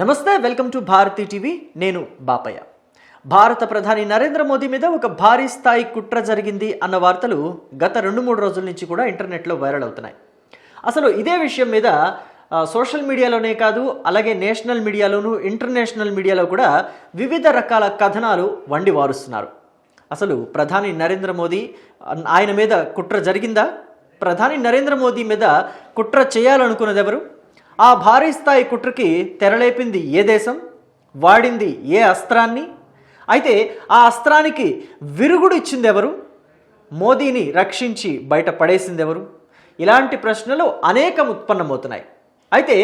నమస్తే welcome to Bharati TV. నేను బాపయ్య. భారత ప్రధాని నరేంద్ర మోదీ మీద ఒక భారీ స్థాయి కుట్ర జరిగింది అన్న వార్తలు గత రెండు మూడు రోజుల నుంచి కూడా ఇంటర్నెట్లో వైరల్ అవుతున్నాయి. అసలు ఇదే విషయం మీద సోషల్ మీడియాలోనే కాదు అలాగే నేషనల్ మీడియాలోను ఇంటర్నేషనల్ మీడియాలో కూడా వివిధ రకాల కథనాలు వండి వారుస్తున్నారు. అసలు ప్రధాని నరేంద్ర మోదీ ఆయన మీద కుట్ర జరిగిందా? ప్రధాని నరేంద్ర మోదీ మీద కుట్ర చేయాలనుకున్నది ఎవరు? ఆ భారీ స్థాయి కుట్రకి తెరలేపింది ఏ దేశం? వాడింది ఏ అస్త్రాన్ని? అయితే ఆ అస్త్రానికి విరుగుడు ఇచ్చింది ఎవరు మోదీని రక్షించి బయట పడేసింది ఎవరు ఇలాంటి ప్రశ్నలు అనేకం ఉత్పన్నమవుతున్నాయి. అయితే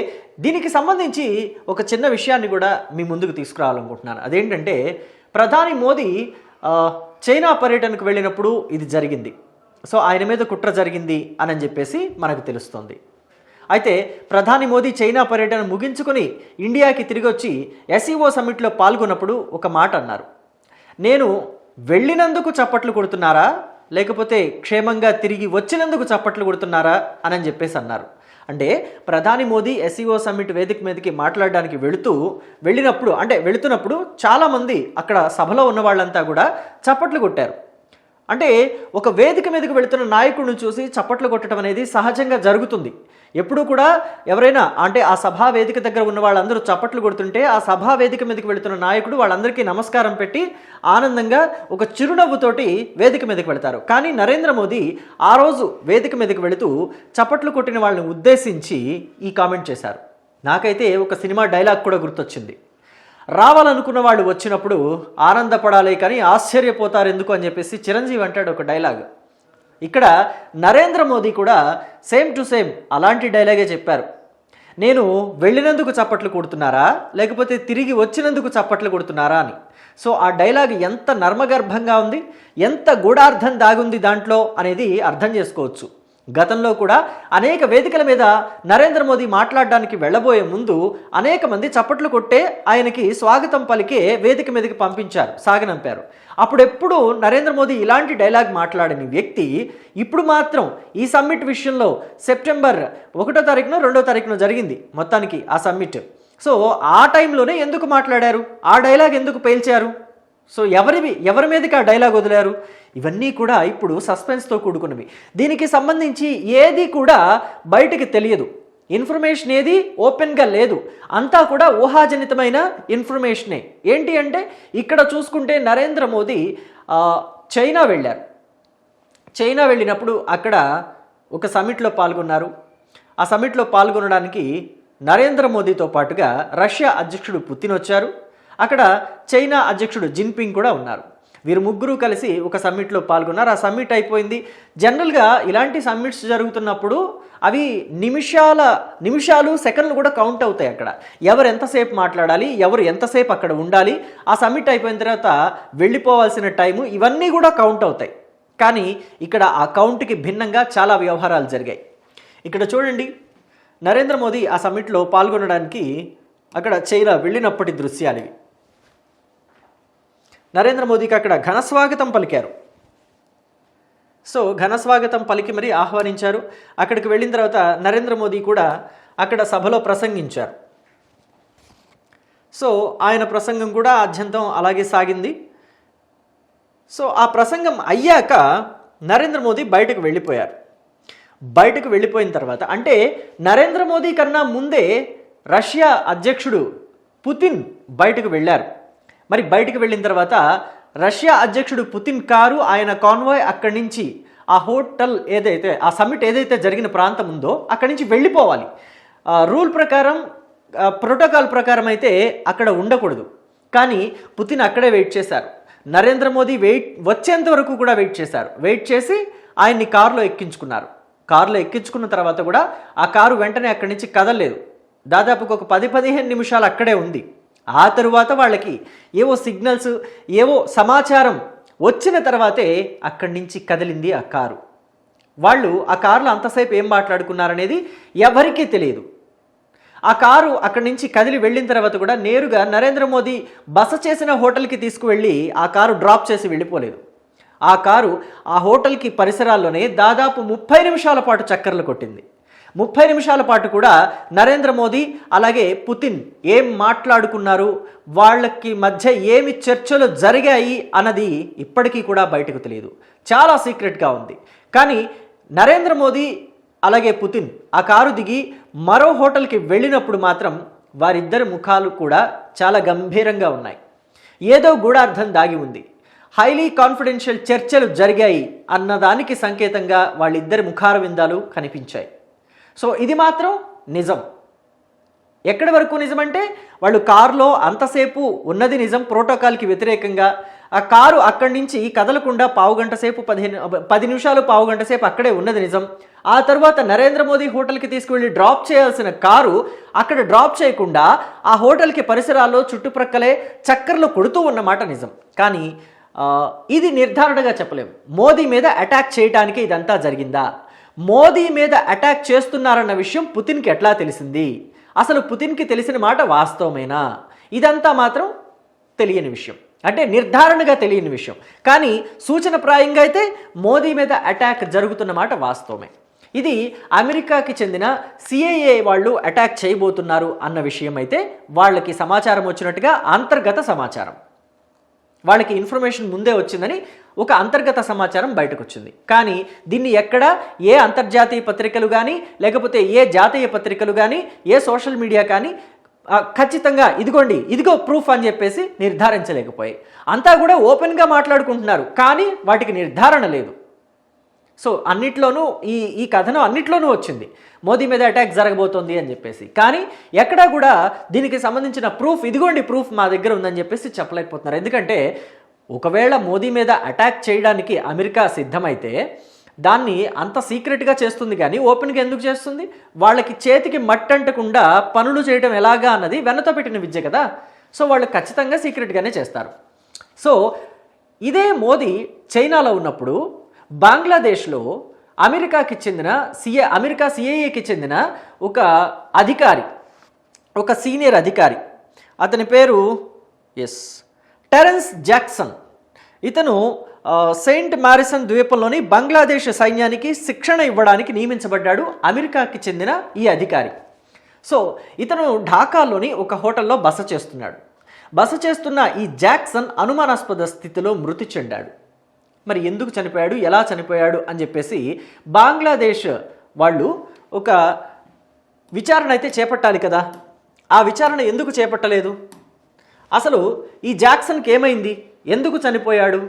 దీనికి సంబంధించి ఒక చిన్న విషయాన్ని కూడా మీ ముందుకు తీసుకురావాలనుకుంటున్నాను. అదేంటంటే ప్రధాని మోదీ చైనా పర్యటనకు వెళ్ళినప్పుడు ఇది జరిగింది. సో ఆయన మీద కుట్ర జరిగింది అని చెప్పేసి మనకు తెలుస్తుంది. అయితే ప్రధాని మోదీ చైనా పర్యటన ముగించుకొని ఇండియాకి తిరిగి వచ్చి ఎస్ఈఓ సమ్మిట్లో పాల్గొన్నప్పుడు ఒక మాట అన్నారు. నేను వెళ్ళినందుకు చప్పట్లు కొడుతున్నారా? లేకపోతే క్షేమంగా తిరిగి వచ్చినందుకు చప్పట్లు కొడుతున్నారా? అని చెప్పేసి అన్నారు. అంటే ప్రధాని మోదీ ఎస్ఈఓ సమ్మిట్ వేదిక మీదకి మాట్లాడడానికి వెళుతూ వెళ్ళినప్పుడు అంటే వెళుతున్నప్పుడు చాలామంది అక్కడ సభలో ఉన్న వాళ్ళంతా కూడా చప్పట్లు కొట్టారు. అంటే ఒక వేదిక మీదకి వెళుతున్న నాయకుడిని చూసి చప్పట్లు కొట్టడం అనేది సహజంగా జరుగుతుంది. ఎప్పుడూ కూడా ఎవరైనా అంటే ఆ సభా వేదిక దగ్గర ఉన్న వాళ్ళందరూ చప్పట్లు కొడుతుంటే ఆ సభా వేదిక మీదకి వెళుతున్న నాయకుడు వాళ్ళందరికీ నమస్కారం పెట్టి ఆనందంగా ఒక చిరునవ్వుతోటి వేదిక మీదకి వెళతారు. కానీ నరేంద్ర మోదీ ఆ రోజు వేదిక మీదకి వెళుతూ చప్పట్లు కొట్టిన వాళ్ళని ఉద్దేశించి ఈ కామెంట్ చేశారు. నాకైతే ఒక సినిమా డైలాగ్ కూడా గుర్తొచ్చింది. రావాలనుకున్న వాళ్ళు వచ్చినప్పుడు ఆనందపడాలి కానీ ఆశ్చర్యపోతారు ఎందుకు అని చెప్పేసి చిరంజీవి అంటాడు ఒక డైలాగ్. ఇక్కడ నరేంద్ర మోదీ కూడా సేమ్ టు సేమ్ అలాంటి డైలాగే చెప్పారు. నేను వెళ్ళినందుకు చప్పట్లు కొడుతున్నారా? లేకపోతే తిరిగి వచ్చినందుకు చప్పట్లు కొడుతున్నారా అని. సో ఆ డైలాగ్ ఎంత నర్మగర్భంగా ఉంది ఎంత గూఢార్థం దాగుంది దాంట్లో అనేది అర్థం చేసుకోవచ్చు. గతంలో కూడా అనేక వేదికల మీద నరేంద్ర మోదీ మాట్లాడడానికి వెళ్ళబోయే ముందు అనేక మంది చప్పట్లు కొట్టే ఆయనకి స్వాగతం పలికే వేదిక మీదకి పంపించారు సాగనంపారు. అప్పుడెప్పుడు నరేంద్ర మోదీ ఇలాంటి డైలాగ్ మాట్లాడని వ్యక్తి ఇప్పుడు మాత్రం ఈ సమ్మిట్ విషయంలో సెప్టెంబర్ ఒకటో తారీఖున రెండో తారీఖున జరిగింది మొత్తానికి ఆ సమ్మిట్. సో ఆ టైంలోనే ఎందుకు మాట్లాడారు? ఆ డైలాగ్ ఎందుకు పేల్చారు? సో ఎవరివి ఎవరి మీదకి ఆ డైలాగ్ వదిలారు? ఇవన్నీ కూడా ఇప్పుడు సస్పెన్స్తో కూడుకున్నవి. దీనికి సంబంధించి ఏది కూడా బయటికి తెలియదు. ఇన్ఫర్మేషన్ ఏది ఓపెన్గా లేదు. అంతా కూడా ఊహాజనితమైన ఇన్ఫర్మేషనే. ఏంటి అంటే ఇక్కడ చూసుకుంటే నరేంద్ర మోదీ చైనా వెళ్ళారు. చైనా వెళ్ళినప్పుడు అక్కడ ఒక సమిట్లో పాల్గొన్నారు. ఆ సమిట్లో పాల్గొనడానికి నరేంద్ర మోదీతో పాటుగా రష్యా అధ్యక్షుడు పుతిన్ వచ్చారు అక్కడ చైనా అధ్యక్షుడు జిన్పింగ్ కూడా ఉన్నారు. వీరు ముగ్గురు కలిసి ఒక సమ్మిట్లో పాల్గొన్నారు. ఆ సమ్మిట్ అయిపోయింది. జనరల్గా ఇలాంటి సమ్మిట్స్ జరుగుతున్నప్పుడు అవి నిమిషాల నిమిషాలు సెకండ్లు కూడా కౌంట్ అవుతాయి అక్కడ. ఎవరు ఎంతసేపు మాట్లాడాలి ఎవరు ఎంతసేపు అక్కడ ఉండాలి ఆ సమ్మిట్ అయిపోయిన తర్వాత వెళ్ళిపోవాల్సిన టైము ఇవన్నీ కూడా కౌంట్ అవుతాయి. కానీ ఇక్కడ ఆ కౌంట్కి భిన్నంగా చాలా వ్యవహారాలు జరిగాయి. ఇక్కడ చూడండి. నరేంద్ర మోదీ ఆ సమ్మిట్లో పాల్గొనడానికి అక్కడ చైనా వెళ్ళినప్పటి దృశ్యాలు ఇవి. నరేంద్ర మోదీకి అక్కడ ఘన స్వాగతం పలికారు. సో ఘన స్వాగతం పలికి మరీ ఆహ్వానించారు. అక్కడికి వెళ్ళిన తర్వాత నరేంద్ర మోదీ కూడా అక్కడ సభలో ప్రసంగించారు. సో ఆయన ప్రసంగం కూడా అత్యంతం అలాగే సాగింది. సో ఆ ప్రసంగం అయ్యాక నరేంద్ర మోదీ బయటకు వెళ్ళిపోయారు. బయటకు వెళ్ళిపోయిన తర్వాత అంటే నరేంద్ర మోదీ కన్నా ముందే రష్యా అధ్యక్షుడు పుతిన్ బయటకు వెళ్ళారు. మరి బయటికి వెళ్ళిన తర్వాత రష్యా అధ్యక్షుడు పుతిన్ కారు ఆయన కాన్వాయ్ అక్కడి నుంచి ఆ హోటల్ ఏదైతే ఆ సమ్మిట్ ఏదైతే జరిగిన ప్రాంతం ఉందో అక్కడి నుంచి వెళ్ళిపోవాలి. రూల్ ప్రకారం ప్రోటోకాల్ ప్రకారం అయితే అక్కడ ఉండకూడదు. కానీ పుతిన్ అక్కడే వెయిట్ చేశారు. నరేంద్ర మోదీ వెయిట్ వచ్చేంత వరకు కూడా వెయిట్ చేశారు. వెయిట్ చేసి ఆయన్ని కారులో ఎక్కించుకున్నారు. కారులో ఎక్కించుకున్న తర్వాత కూడా ఆ కారు వెంటనే అక్కడి నుంచి కదలలేదు. దాదాపుగా ఒక పది పదిహేను నిమిషాలు అక్కడే ఉంది. ఆ తరువాత వాళ్ళకి ఏవో సిగ్నల్స్ ఏవో సమాచారం వచ్చిన తర్వాతే అక్కడి నుంచి కదిలింది ఆ కారు. వాళ్ళు ఆ కారులో అంతసేపు ఏం మాట్లాడుకున్నారనేది ఎవరికీ తెలియదు. ఆ కారు అక్కడి నుంచి కదిలి వెళ్ళిన తర్వాత కూడా నేరుగా నరేంద్ర మోదీ బస చేసిన హోటల్కి తీసుకువెళ్ళి ఆ కారు డ్రాప్ చేసి వెళ్ళిపోలేదు. ఆ కారు ఆ హోటల్కి పరిసరాల్లోనే దాదాపు ముప్పై నిమిషాల పాటు చక్కర్లు కొట్టింది. ముప్పై నిమిషాల పాటు కూడా నరేంద్ర మోదీ అలాగే పుతిన్ ఏం మాట్లాడుకున్నారు? వాళ్ళకి మధ్య ఏమి చర్చలు జరిగాయి అన్నది ఇప్పటికీ కూడా బయటకు తెలియదు. చాలా సీక్రెట్గా ఉంది. కానీ నరేంద్ర మోదీ అలాగే పుతిన్ ఆ కారు దిగి మరో హోటల్కి వెళ్ళినప్పుడు మాత్రం వారిద్దరి ముఖాలు కూడా చాలా గంభీరంగా ఉన్నాయి. ఏదో గూఢార్థం దాగి ఉంది. హైలీ కాన్ఫిడెన్షియల్ చర్చలు జరిగాయి అన్నదానికి సంకేతంగా వాళ్ళిద్దరి ముఖార విందాలు కనిపించాయి. సో ఇది మాత్రం నిజం. ఎక్కడి వరకు నిజమంటే వాళ్ళు కారులో అంతసేపు ఉన్నది నిజం ప్రోటోకాల్కి వ్యతిరేకంగా ఆ కారు అక్కడి నుంచి కదలకుండా పావు గంట సేపు పదిహేను పది నిమిషాలు పావు గంట సేపు అక్కడే ఉన్నది నిజం. ఆ తర్వాత నరేంద్ర మోదీ హోటల్కి తీసుకువెళ్ళి డ్రాప్ చేయాల్సిన కారు అక్కడ డ్రాప్ చేయకుండా ఆ హోటల్కి పరిసరాల్లో చుట్టుప్రక్కలే చక్కర్లు కొడుతూ ఉన్నమాట నిజం. కానీ ఇది నిర్ధారణగా చెప్పలేము మోదీ మీద అటాక్ చేయడానికి ఇదంతా జరిగిందా? మోదీ మీద అటాక్ చేస్తున్నారన్న విషయం పుతిన్కి ఎట్లా తెలిసింది? అసలు పుతిన్కి తెలిసిన మాట వాస్తవమేనా? ఇదంతా మాత్రం తెలియని విషయం. అంటే నిర్ధారణగా తెలియని విషయం. కానీ సూచనప్రాయంగా అయితే మోదీ మీద అటాక్ జరుగుతున్న మాట వాస్తవమే. ఇది అమెరికాకి చెందిన సిఏఏ వాళ్ళు అటాక్ చేయబోతున్నారు అన్న విషయం అయితే వాళ్ళకి సమాచారం వచ్చినట్టుగా అంతర్గత సమాచారం. వాళ్ళకి ఇన్ఫర్మేషన్ ముందే వచ్చిందని ఒక అంతర్గత సమాచారం బయటకు వచ్చింది కానీ దీన్ని ఎక్కడ? ఏ అంతర్జాతీయ పత్రికలు కానీ లేకపోతే ఏ జాతీయ పత్రికలు కానీ ఏ సోషల్ మీడియా కానీ ఖచ్చితంగా ఇదిగోండి ఇదిగో ప్రూఫ్ అని చెప్పేసి నిర్ధారించలేకపోయాయి. అంతా కూడా ఓపెన్గా మాట్లాడుకుంటున్నారు కానీ వాటికి నిర్ధారణ లేదు. సో అన్నిట్లోనూ ఈ ఈ కథనం అన్నిట్లోనూ వచ్చింది. మోదీ మీద అటాక్ జరగబోతోంది అని చెప్పేసి. కానీ ఎక్కడా కూడా దీనికి సంబంధించిన ప్రూఫ్ ఇదిగోండి ప్రూఫ్ మా దగ్గర ఉందని చెప్పేసి చెప్పలేకపోతున్నారు. ఎందుకంటే ఒకవేళ మోదీ మీద అటాక్ చేయడానికి అమెరికా సిద్ధమైతే దాన్ని అంత సీక్రెట్గా చేస్తుంది కానీ ఓపెన్గా ఎందుకు చేస్తుంది? వాళ్ళకి చేతికి మట్టంటకుండా పనులు చేయడం ఎలాగా అన్నది వెనతో పెట్టిన విద్య కదా. సో వాళ్ళు ఖచ్చితంగా సీక్రెట్గానే చేస్తారు. సో ఇదే మోదీ చైనాలో ఉన్నప్పుడు బంగ్లాదేశ్లో అమెరికాకి చెందిన సిఏ అమెరికా సిఏఏకి చెందిన ఒక అధికారి ఒక సీనియర్ అధికారి. అతని పేరు ఎస్ టెరెన్స్ జాక్సన్. ఇతను సెయింట్ మారిసన్ ద్వీపంలోని బంగ్లాదేశ్ సైన్యానికి శిక్షణ ఇవ్వడానికి నియమించబడ్డాడు అమెరికాకి చెందిన ఈ అధికారి. సో ఇతను ఢాకాలోని ఒక హోటల్లో బస చేస్తున్నాడు. బస చేస్తున్న ఈ జాక్సన్ అనుమానాస్పద స్థితిలో మృతి చెందాడు. మరి ఎందుకు చనిపోయాడు ఎలా చనిపోయాడు అని చెప్పేసి బంగ్లాదేశ్ వాళ్ళు ఒక విచారణ అయితే చేపట్టాలి కదా. ఆ విచారణ ఎందుకు చేపట్టలేదు? అసలు ఈ జాక్సన్కి ఏమైంది ఎందుకు చనిపోయాడు?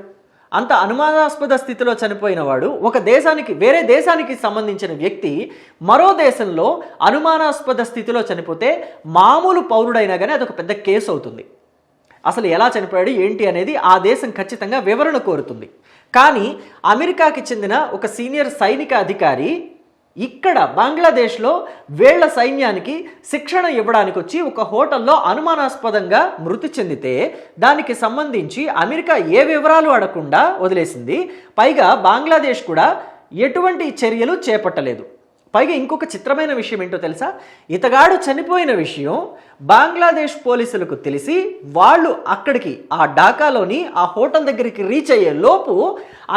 అంత అనుమానాస్పద స్థితిలో చనిపోయిన వాడు ఒక దేశానికి వేరే దేశానికి సంబంధించిన వ్యక్తి మరో దేశంలో అనుమానాస్పద స్థితిలో చనిపోతే మామూలు పౌరుడైనా కానీ అదొక పెద్ద కేసు అవుతుంది. అసలు ఎలా చనిపోయాడు ఏంటి అనేది ఆ దేశం ఖచ్చితంగా వివరణ కోరుతుంది. కానీ అమెరికాకి చెందిన ఒక సీనియర్ సైనిక అధికారి ఇక్కడ బంగ్లాదేశ్లో వేళ్ళ సైన్యానికి శిక్షణ ఇవ్వడానికి వచ్చి ఒక హోటల్లో అనుమానాస్పదంగా మృతి చెందితే దానికి సంబంధించి అమెరికా ఏ వివరాలు అడగకుండా వదిలేసింది. పైగా బంగ్లాదేశ్ కూడా ఎటువంటి చర్యలు చేపట్టలేదు. పైగా ఇంకొక చిత్రమైన విషయం ఏంటో తెలుసా? ఇతగాడు చనిపోయిన విషయం బంగ్లాదేశ్ పోలీసులకు తెలిసి వాళ్ళు అక్కడికి ఆ ఢాకాలోని ఆ హోటల్ దగ్గరికి రీచ్ అయ్యే లోపు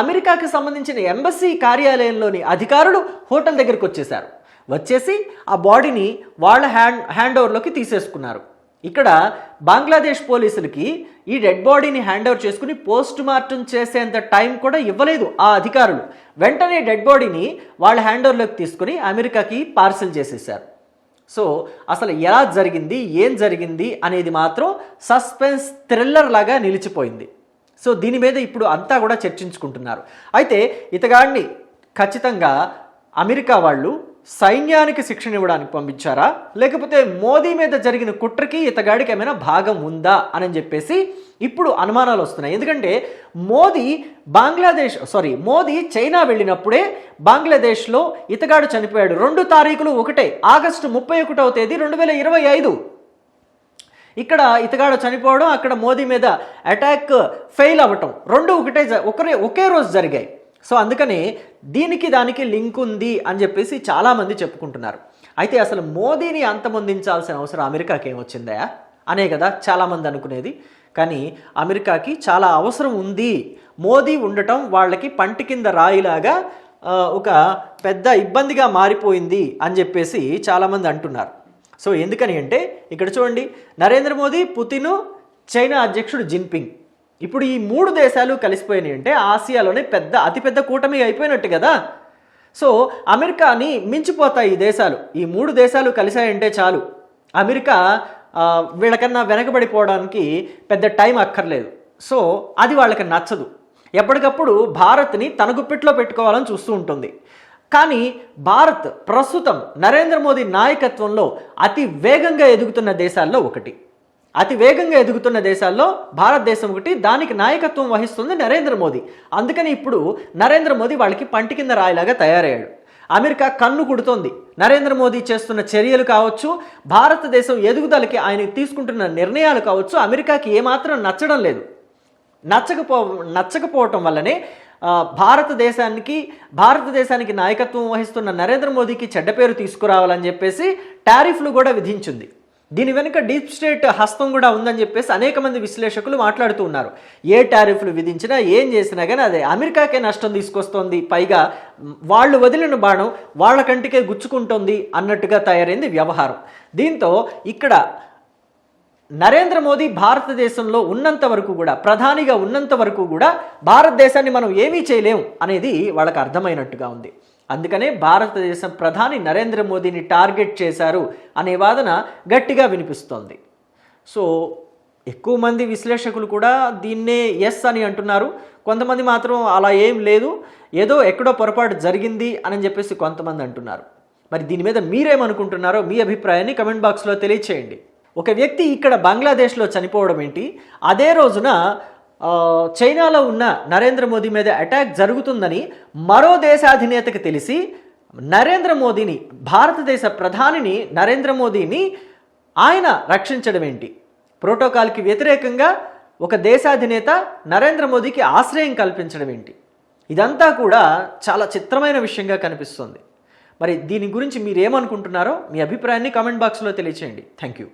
అమెరికాకి సంబంధించిన ఎంబసీ కార్యాలయంలోని అధికారులు హోటల్ దగ్గరికి వచ్చేసారు వచ్చేసి ఆ బాడీని వాళ్ళ హ్యాండ్ హ్యాండ్ ఓవర్లోకి తీసేసుకున్నారు. ఇక్కడ బంగ్లాదేశ్ పోలీసులకి ఈ డెడ్ బాడీని హ్యాండ్ ఓవర్ చేసుకుని పోస్ట్ మార్టం చేసేంత టైం కూడా ఇవ్వలేదు ఆ అధికారులు. వెంటనే డెడ్ బాడీని వాళ్ళ హ్యాండ్ ఓవర్లోకి తీసుకుని అమెరికాకి పార్సిల్ చేసేసారు సో అసలు ఎలా జరిగింది ఏం జరిగింది అనేది మాత్రం సస్పెన్స్ థ్రిల్లర్ లాగా నిలిచిపోయింది. సో దీని మీద ఇప్పుడు అంతా కూడా చర్చించుకుంటున్నారు. అయితే ఇతగాడిని ఖచ్చితంగా అమెరికా వాళ్ళు సైన్యానికి శిక్షణ ఇవ్వడానికి పంపించారా? లేకపోతే మోదీ మీద జరిగిన కుట్రకి ఇతగాడికి ఏమైనా భాగం ఉందా? అని చెప్పేసి ఇప్పుడు అనుమానాలు వస్తున్నాయి. ఎందుకంటే మోదీ బంగ్లాదేశ్ సారీ మోదీ చైనా వెళ్ళినప్పుడే బంగ్లాదేశ్లో ఇతగాడు చనిపోయాడు. రెండు తారీఖులు ఒకటే ఆగస్టు ముప్పై ఒకటవ తేదీ రెండు వేల ఇరవై ఐదు. ఇక్కడ ఇతగాడు చనిపోవడం అక్కడ మోదీ మీద అటాక్ ఫెయిల్ అవ్వటం. రెండు ఒకటే ఒకరే ఒకే రోజు జరిగాయి. సో అందుకని దీనికి దానికి లింక్ ఉంది అని చెప్పేసి చాలామంది చెప్పుకుంటున్నారు. అయితే అసలు మోదీని అంతమొందించాల్సిన అవసరం అమెరికాకి ఏమొచ్చిందా అనే కదా చాలామంది అనుకునేది. కానీ అమెరికాకి చాలా అవసరం ఉంది. మోదీ ఉండటం వాళ్ళకి పంటి కింద రాయిలాగా ఒక పెద్ద ఇబ్బందిగా మారిపోయింది అని చెప్పేసి చాలామంది అంటున్నారు. సో ఎందుకని అంటే ఇక్కడ చూడండి నరేంద్ర మోదీ పుతిన్ చైనా అధ్యక్షుడు జిన్పింగ్. ఇప్పుడు ఈ మూడు దేశాలు కలిసిపోయినాయి అంటే ఆసియాలోనే పెద్ద అతిపెద్ద కూటమి అయిపోయినట్టు కదా? సో అమెరికాని మించిపోతాయి ఈ దేశాలు. ఈ మూడు దేశాలు కలిశాయంటే చాలు. అమెరికా వీళ్ళకన్నా వెనకబడిపోవడానికి పెద్ద టైం అక్కర్లేదు. సో అది వాళ్ళకి నచ్చదు. ఎప్పటికప్పుడు భారత్ని తన గుప్పిట్లో పెట్టుకోవాలని చూస్తూ ఉంటుంది. కానీ భారత్ ప్రస్తుతం నరేంద్ర మోదీ నాయకత్వంలో అతి వేగంగా ఎదుగుతున్న దేశాల్లో ఒకటి. అతి వేగంగా ఎదుగుతున్న దేశాల్లో భారతదేశం ఒకటి దానికి నాయకత్వం వహిస్తుంది నరేంద్ర మోదీ. అందుకని ఇప్పుడు నరేంద్ర మోదీ వాళ్ళకి పంటి కింద రాయిలాగా తయారయ్యాడు. అమెరికా కన్ను కుడుతోంది. నరేంద్ర మోదీ చేస్తున్న చర్యలు కావచ్చు భారతదేశం ఎదుగుదలకి ఆయన తీసుకుంటున్న నిర్ణయాలు కావచ్చు అమెరికాకి ఏమాత్రం నచ్చడం లేదు. నచ్చకపో నచ్చకపోవటం వల్లనే భారతదేశానికి భారతదేశానికి నాయకత్వం వహిస్తున్న నరేంద్ర మోదీకి చెడ్డ పేరు తీసుకురావాలని చెప్పేసి టారిఫ్లు కూడా విధించింది. దీని వెనుక డీప్ స్టేట్ హస్తం కూడా ఉందని చెప్పేసి అనేక మంది విశ్లేషకులు మాట్లాడుతూ ఉన్నారు. ఏ టారిఫ్లు విధించినా ఏం చేసినా కానీ అదే అమెరికాకే నష్టం తీసుకొస్తోంది. పైగా వాళ్ళు వదిలిన బాణం వాళ్ళ కంటికే గుచ్చుకుంటోంది అన్నట్టుగా తయారైంది వ్యవహారం. దీంతో ఇక్కడ నరేంద్ర మోదీ భారతదేశంలో ఉన్నంత వరకు కూడా ప్రధానిగా ఉన్నంత వరకు కూడా భారతదేశాన్ని మనం ఏమీ చేయలేం అనేది వాళ్ళకి అర్థమైనట్టుగా ఉంది. అందుకనే భారతదేశం ప్రధాని నరేంద్ర మోదీని టార్గెట్ చేశారు అనే వాదన గట్టిగా వినిపిస్తోంది. సో ఎక్కువ మంది విశ్లేషకులు కూడా దీన్నే ఎస్ అని అంటున్నారు. కొంతమంది మాత్రం అలా ఏం లేదు. ఏదో ఎక్కడో పొరపాటు జరిగింది అని చెప్పేసి కొంతమంది అంటున్నారు. మరి దీని మీద మీరేమనుకుంటున్నారో మీ అభిప్రాయాన్ని కమెంట్ బాక్స్లో తెలియచేయండి. ఒక వ్యక్తి ఇక్కడ బంగ్లాదేశ్లో చనిపోవడం ఏంటి? అదే రోజున చైనాలో ఉన్న నరేంద్ర మోదీ మీద అటాక్ జరుగుతుందని మరో దేశాధినేతకు తెలిసి నరేంద్ర మోదీని భారతదేశ ప్రధానిని నరేంద్ర మోదీని ఆయన రక్షించడం ఏంటి? ప్రోటోకాల్కి వ్యతిరేకంగా ఒక దేశాధినేత నరేంద్ర మోదీకి ఆశ్రయం కల్పించడం ఏంటి? ఇదంతా కూడా చాలా చిత్రమైన విషయంగా కనిపిస్తుంది. మరి దీని గురించి మీరు ఏమనుకుంటున్నారో మీ అభిప్రాయాన్ని కామెంట్ బాక్స్లో తెలియచేయండి. Thank you